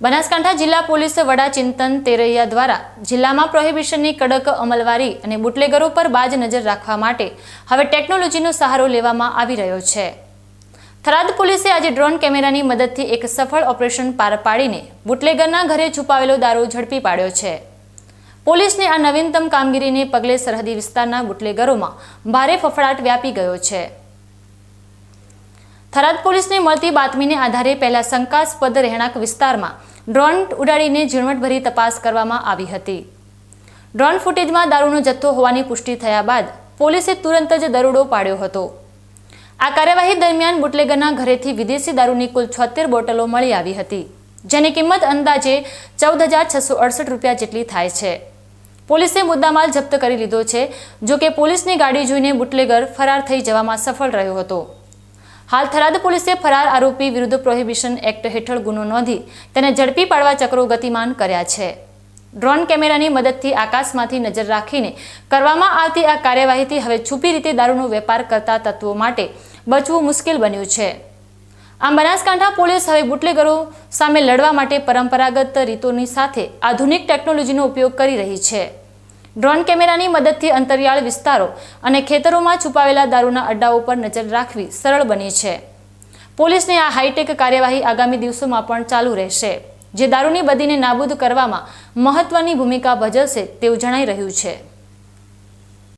બનાસકાંઠા જિલ્લા પોલીસ વડા ચિંતન તેરૈયા દ્વારા જિલ્લામાં પ્રોહિબિશનની કડક અમલવારી અને બુટલેગરો પર બાજ નજર રાખવા માટે હવે ટેકનોલોજીનો સહારો લેવામાં આવી રહ્યો છે. થરાદ પોલીસે આજે ડ્રોન કેમેરાની મદદથી એક સફળ ઓપરેશન પાર પાડીને બુટલેગરના ઘરે છુપાવેલો દારૂ ઝડપી પાડ્યો છે. પોલીસની આ નવીનતમ કામગીરીને પગલે સરહદી વિસ્તારના બુટલેગરોમાં ભારે ફફડાટ વ્યાપી ગયો છે. થરાદ પોલીસને મળતી બાતમીને આધારે પહેલા શંકાસ્પદ રહેણાંક વિસ્તારમાં ડ્રોન ઉડાડીને ઝીણવટભરી તપાસ કરવામાં આવી હતી. ડ્રોન ફૂટેજમાં દારૂનો જથ્થો હોવાની પુષ્ટિ થયા બાદ પોલીસે તુરંત જ દરોડો પાડ્યો હતો. આ કાર્યવાહી દરમિયાન બુટલેગરના ઘરેથી વિદેશી દારૂની કુલ છોતેર બોટલો મળી આવી હતી, જેની કિંમત અંદાજે ચૌદ હજાર છસો અડસઠ રૂપિયા જેટલી થાય છે. પોલીસે મુદ્દામાલ જપ્ત કરી લીધો છે જો કે પોલીસની ગાડી જોઈને બુટલેગર ફરાર થઈ જવામાં સફળ રહ્યો હતો. હાલ થરાદ પોલીસે ફરાર આરોપી વિરુદ્ધ પ્રોહિબિશન એક્ટ હેઠળ ગુનો નોંધી તેને ઝડપી પાડવા ચક્રો ગતિમાન કર્યા છે. ડ્રોન કેમેરાની મદદથી આકાશમાંથી નજર રાખીને કરવામાં આવતી આ કાર્યવાહીથી હવે છુપી રીતે દારૂનો વેપાર કરતા તત્વો માટે બચવું મુશ્કેલ બન્યું છે. આમ બનાસકાંઠા પોલીસ હવે બુટલેગરો સામે લડવા માટે પરંપરાગત રીતોની સાથે આધુનિક ટેકનોલોજીનો ઉપયોગ કરી રહી છે. ડ્રોન કેમેરાની મદદથી અંતરિયાળ વિસ્તારો અને ખેતરોમાં છુપાવેલા દારૂના અડ્ડાઓ પર નજર રાખવી સરળ બની છે. પોલીસની આ હાઈટેક કાર્યવાહી આગામી દિવસોમાં પણ ચાલુ રહેશે. જે દારૂની બદીને નાબૂદ કરવામાં મહત્વની ભૂમિકા ભજવશે તેવું જણાઈ રહ્યું છે.